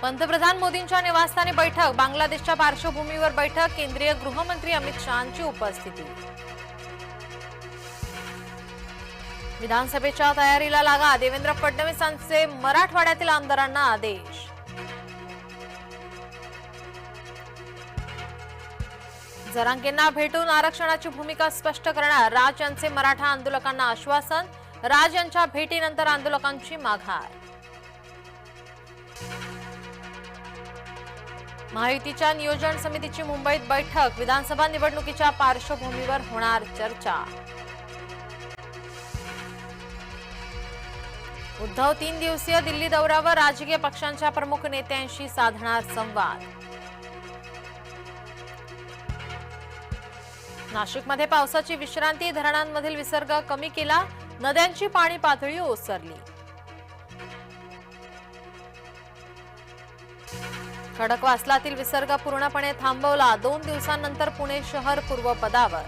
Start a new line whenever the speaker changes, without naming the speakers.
पंतप्रधान मोदींच्या निवासस्थानी बैठक बांगलादेशच्या पार्श्वभूमीवर बैठक केंद्रीय गृहमंत्री अमित शहांची उपस्थिती. विधानसभेच्या तयारीला लागा देवेंद्र फडणवीसांचे मराठवाड्यातील आमदारांना आदेश. जरांगेंना भेटून आरक्षणाची भूमिका स्पष्ट करणार राज यांचे मराठा आंदोलकांना आश्वासन राज यांच्या भेटीनंतर आंदोलकांची माघार. महायुतीच्या नियोजन समितीची मुंबईत बैठक. विधानसभा निवडणुकीच्या पार्श्वभूमीवर होणार चर्चा. उद्धव तीन दिवसीय दिल्ली दौऱ्यावर राजकीय पक्षांच्या प्रमुख नेत्यांशी साधणार संवाद. नाशिकमध्ये पावसाची विश्रांती धरणांमधील विसर्ग कमी केला नद्यांची पाणी पातळी ओसरली. खडकवासलातील विसर्ग पूर्णपणे थांबवला. दोन दिवसांनंतर पुणे शहर पूर्वपदावर.